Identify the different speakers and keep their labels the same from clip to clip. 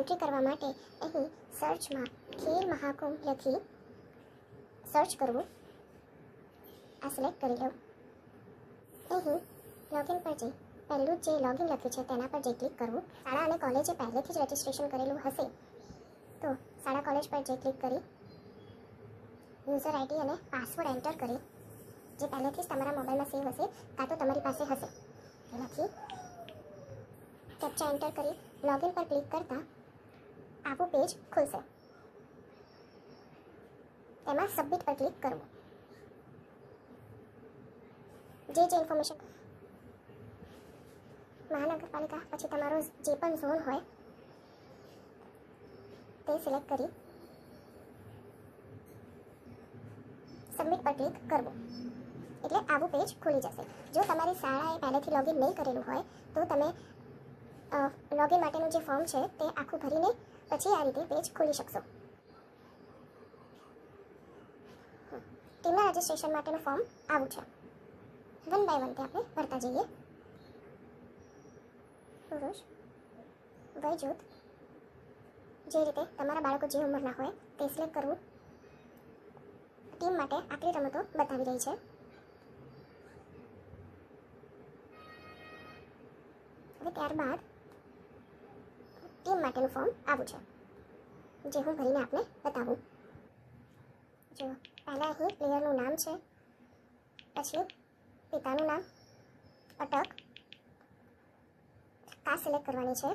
Speaker 1: Entry કરવા માટે અહીં સર્ચમાં ખેલ મહાકુંભ લખી સર્ચ કરવું. આ સિલેક્ટ કરી લઉં અહીં લોગિન પર જઈ, પહેલું જે લોગિન લખ્યું છે તેના પર જે ક્લિક કરવું. શાળા અને કોલેજે પહેલેથી જ રજિસ્ટ્રેશન કરેલું હશે. તો શાળા કોલેજ પર જે ક્લિક કરી યુઝર આઈડી અને પાસવર્ડ એન્ટર કરી. જે પહેલેથી જ તમારા મોબાઈલમાં સેવ હશે, કાં તો તમારી પાસે હશે. લખી કેપ્ચા એન્ટર કરી લોગિન પર ક્લિક કરતા આવું પેજ ખુલશે. તેમાં સબમિટ પર ક્લિક કરવું. જે જે ઇન્ફોર્મેશન મહાનગરપાલિકા પછી તમારો જે પણ ઝોન હોય, તે સિલેક્ટ કરી સબમિટ પર ક્લિક કરવું. એટલે આવું પેજ ખુલી જશે. જો તમારી શાળાએ પહેલેથી લોગિન નહીં કરેલું હોય, તો તમે લોગિન માટેનું જે ફોર્મ છે, તે આખું ભરીને પછી આ રીતે પેજ ખોલી શકશો. ટીમના રજિસ્ટ્રેશન માટેનું ફોર્મ આવું છે. વન બાય વન તે આપણે ભરતા જઈએ. પુરુષ વય જૂથ જે રીતે તમારા બાળકો જે ઉંમરના હોય તે સિલેક્ટ કરવું. ટીમ માટે આટલી રમતો બતાવી રહી છે. હવે ત્યારબાદ ટીમ માટેનું ફોર્મ આવું છે. જે હું ભરીને આપને બતાવું. જો, પહેલાં અહીં પ્લેયરનું નામ છે. પછી પિતાનું નામ, અટક કાસ્ટ સિલેક્ટ કરવાની છે,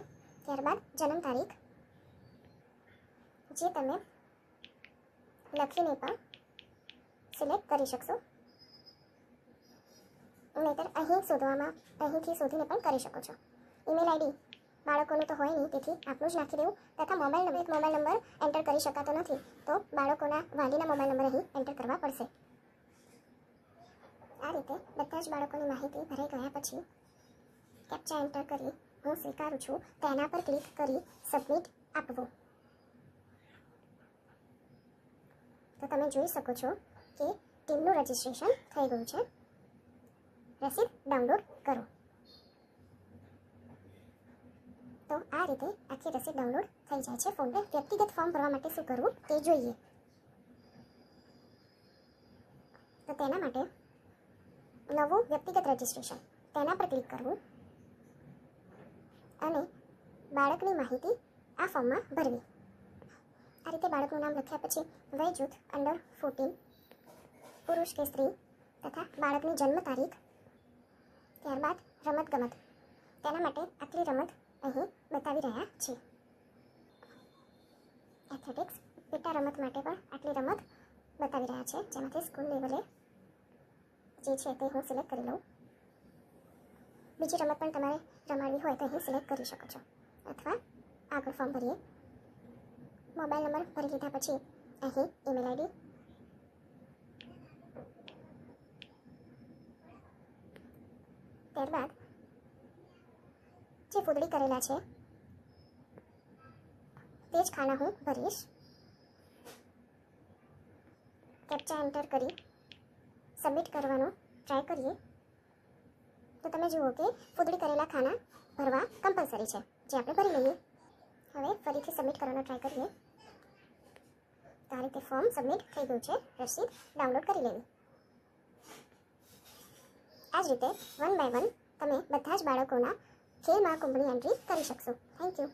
Speaker 1: ત્યારબાદ જન્મ તારીખ, જે તમે લખીને પણ સિલેક્ટ કરી શકશો. નહીતર અહીં શોધવામાં, અહીંથી શોધીને પણ કરી શકો છો. ઈમેલ આઈડી બાળકોનું તો હોય નહીં, તેથી આપનું જ નાખી દેવું. તથા mobile number mobile number enter કરી શકાતો નથી. તો બાળકોના વાલીના મોબાઈલ નંબર અહીં એન્ટર કરવા પડશે. આ રીતે બધા જ બાળકોની માહિતી ભરાઈ ગયા પછી કેપ્ચા એન્ટર કરી હું સ્વીકારું છું. તેના પર ક્લિક કરી સબમિટ આપવું. તો તમે જોઈ શકો છો કે ટીમનું રજિસ્ટ્રેશન થઈ ગયું છે. રસીદ ડાઉનલોડ કરો. તો આ રીતે આખી રસીદ ડાઉનલોડ થઈ જાય છે. ફોન પર વ્યક્તિગત ફોર્મ ભરવા માટે શું કરવું તે જોઈએ. તો તેના માટે નવું વ્યક્તિગત રજિસ્ટ્રેશન તેના પર ક્લિક કરવું અને બાળકની માહિતી આ ફોર્મમાં ભરવી. આ રીતે બાળકનું નામ લખ્યા પછી વય જૂથ અંડર ફોર્ટીન પુરુષ કે સ્ત્રી તથા બાળકની જન્મ તારીખ ત્યારબાદ રમત ગમત તેના માટે આટલી રમત અહીં બતાવી રહ્યા છે. એથ્લેટિક્સ પેટા રમત માટે પણ આટલી રમત બતાવી રહ્યા છે, જેમાંથી સ્કૂલ લેવલે જે છે તે હું સિલેક્ટ કરી લઉં. બીજી રમત પણ તમારે રમાડવી હોય તો અહીં સિલેક્ટ કરી શકો છો. અથવા આગળ ફોર્મ ભરીએ. મોબાઈલ નંબર ભરી લીધા પછી અહીં ઈમેલ આઈડી ત્યારબાદ જે ફૂદડી કરેલા છે. તે જ ખાના હું ભરીશ. કેપ્ચા એન્ટર કરી સબમિટ કરવાનો ટ્રાય કરીએ. તો તમે જુઓ કે ફૂદડી કરેલા ખાના ભરવા કમ્પલસરી છે. જે આપણે ભરી લઈએ. હવે ફરીથી સબમિટ કરવાનો ટ્રાય કરીએ. તો આ રીતે ફોર્મ સબમિટ થઈ ગયું છે. રસીદ ડાઉનલોડ કરી લેવી. આ જ રીતે વન બાય વન તમે બધા જ બાળકોના ખેલ કંપની એન્ટ્રી કરી શકશો થેન્ક યુ